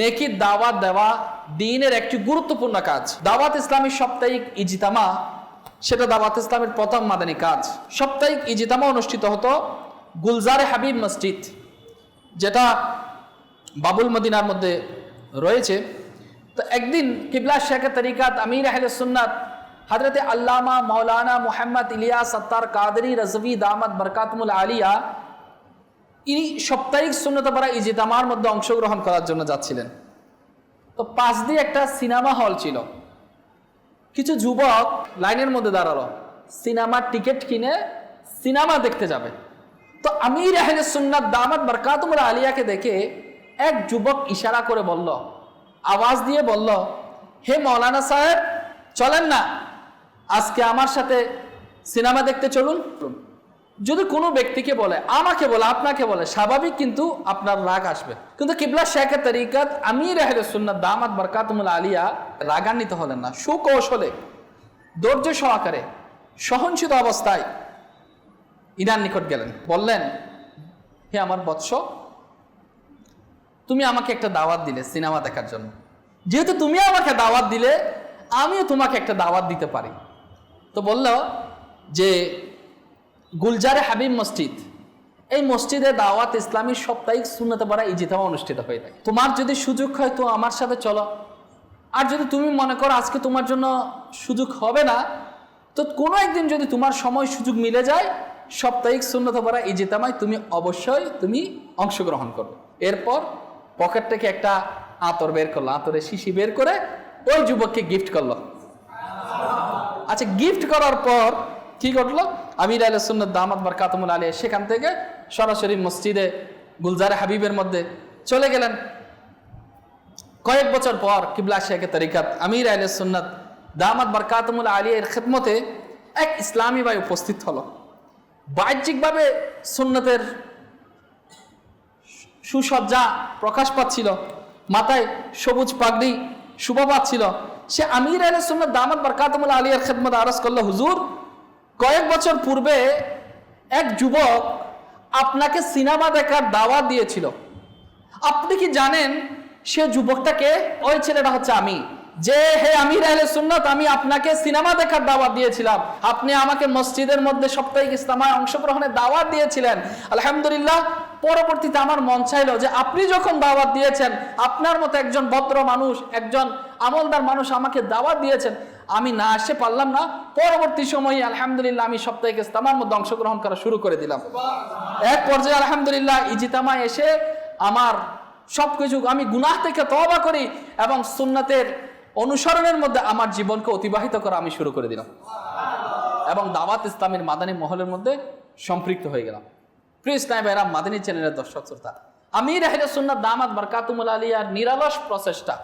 নেকির দাওয়াত দেওয়া দিনের একটি গুরুত্বপূর্ণ কাজ। দাওয়াত ইসলামী সাপ্তাহিক ইজিতামা, সেটা দাওয়াত ইসলামের প্রথম মাদানী কাজ। সাপ্তাহিক ইজিতামা অনুষ্ঠিত হতো গুলজারে হাবিব মসজিদ, যেটা বাবুল মদিনার মধ্যে রয়েছে। তো একদিন কিবলা শেখ তরিকাত আমির আহলে সুন্নাত হজরত আল্লামা মৌলানা মোহাম্মদ ইলিয়া সত্তার কাদরি রজভি দামদ বরকাতমুল আলিয়া ইনি সাপ্তাহিক শূন্যতাপাড়া ইজিতামার মধ্যে অংশগ্রহণ করার জন্য যাচ্ছিলেন। তো পাশ দিয়ে একটা সিনেমা হল ছিল। কিছু যুবক লাইনের মধ্যে দাঁড়াল। সিনেমার টিকিট কিনে সিনেমা দেখতে যাবে। তো আমির আহলে সুন্নাত দামাত বরকাতুমুল আলিয়াকে দেখে এক যুবক ইশারা করে বলল, আওয়াজ দিয়ে বলল, হে মৌলানা সাহেব, চলেন না। আজকে আমার সাথে সিনেমা দেখতে চলুন। যদি কোনো ব্যক্তিকে বলে, আমাকে বলে, আপনাকে বলে, স্বাভাবিক কিন্তু আপনার রাগ আসবে। কিন্তু কিবলা শেখের তরিকাত আমির আহলে দামাত বরকাতুমুল আলিয়া রাগান্বিত হলেন না। সুকৌশলে, ধৈর্য সহকারে, সহনশীল অবস্থায় ইরান নিকট গেলেন। বললেন, হে আমার বৎস, তুমি আমাকে একটা দাওয়াত দিলে সিনেমা দেখার জন্য। যেহেতু তুমি আমাকে দাওয়াত দিলে, আমিও তোমাকে একটা দাওয়াত দিতে পারি। তো বলল যে গুলজারে হাবিব মসজিদ। এই মসজিদে দাওয়াত ইসলামী সাপ্তাহিক শূন্যতে পারা ইজিতামা অনুষ্ঠিত হয়ে থাকে। তোমার যদি সুযোগ হয় তো আমার সাথে চলো। আর যদি তুমি মনে করো আজকে তোমার জন্য সুযোগ হবে না, তো কোনো একদিন যদি তোমার সময় সুযোগ মিলে যায়, সাপ্তাহিক শূন্যতা পড়া ইজিতামায় তুমি অবশ্যই তুমি অংশগ্রহণ করবে। এরপর পকেট থেকে একটা আতর বের করল, আতরের শিশি বের করে ওই যুবককে গিফট করল। আচ্ছা গিফট করার পর কি ঘটলো? আমির আল সুন্নত দামাত বরকাতমুল আলী সেখান থেকে সরাসরি মসজিদে গুলজারে হাবিবের মধ্যে চলে গেলেন। কয়েক বছর পর কিবলা শেখে তরিকাত আমির আল সুন্নত দামাত বরকাতমুল আলী এর খেদমতে এক ইসলামী ভাই উপস্থিত হলো। বাহ্যিকভাবে সুন্নতের সুসজ্জা প্রকাশ পাচ্ছিল, মাথায় সবুজ পাগড়ি, শুভ পাচ্ছিল। সে আমির আল সুন্নত দামাত বরকাতমুল আলিয়ার খেদমত আরজ করল, হুজুর কয়েক বছর পূর্বে এক যুবক আপনাকে সিনেমা দেখার দাওয়াত দিয়েছিল। আপনি কি জানেন সে যুবকটাকে, ওই ছেলেটা হচ্ছে আমি। যে, হে আমির আহলে সুন্নত, আমি আপনাকে সিনেমা দেখার দাওয়াত দিয়েছিলাম। আপনি আমাকে মসজিদের মধ্যে সাপ্তাহিক ইসলামায় অংশগ্রহণের দাওয়াত দিয়েছিলেন। আলহামদুলিল্লাহ পরবর্তীতে আমার মন চাইলো যে আপনি যখন দাওয়াত দিয়েছেন, আপনার মতো একজন ভদ্র মানুষ, একজন আমলদার মানুষ আমাকে দাওয়াত দিয়েছেন, আমি না আসতে পারলাম না। পরবর্তী সময়ে আলহামদুলিল্লাহ আমি সাপ্তাহিক ইসলামার মধ্যে অংশগ্রহণ করা শুরু করে দিলাম। এক পর্যায়ে আলহামদুলিল্লাহ ইজিতামায় এসে আমার সব কিছু আমি গুনাহ থেকে তবা করি এবং সুন্নাতের অনুসরণের মধ্যে আমার জীবনকে অতিবাহিত করা আমি শুরু করে দিলাম। এবং দাওয়াত ইসলামের মাদানী মহলের মধ্যে সম্পৃক্ত হয়ে গেলাম। প্রিয় ইসলাম ভাইরা, মাদিনী চ্যানেলের দর্শক শ্রোতা, আমির আহলে সুন্নাত দামাত বরকাতুমুল আলিয়ার নিরালস প্রচেষ্টা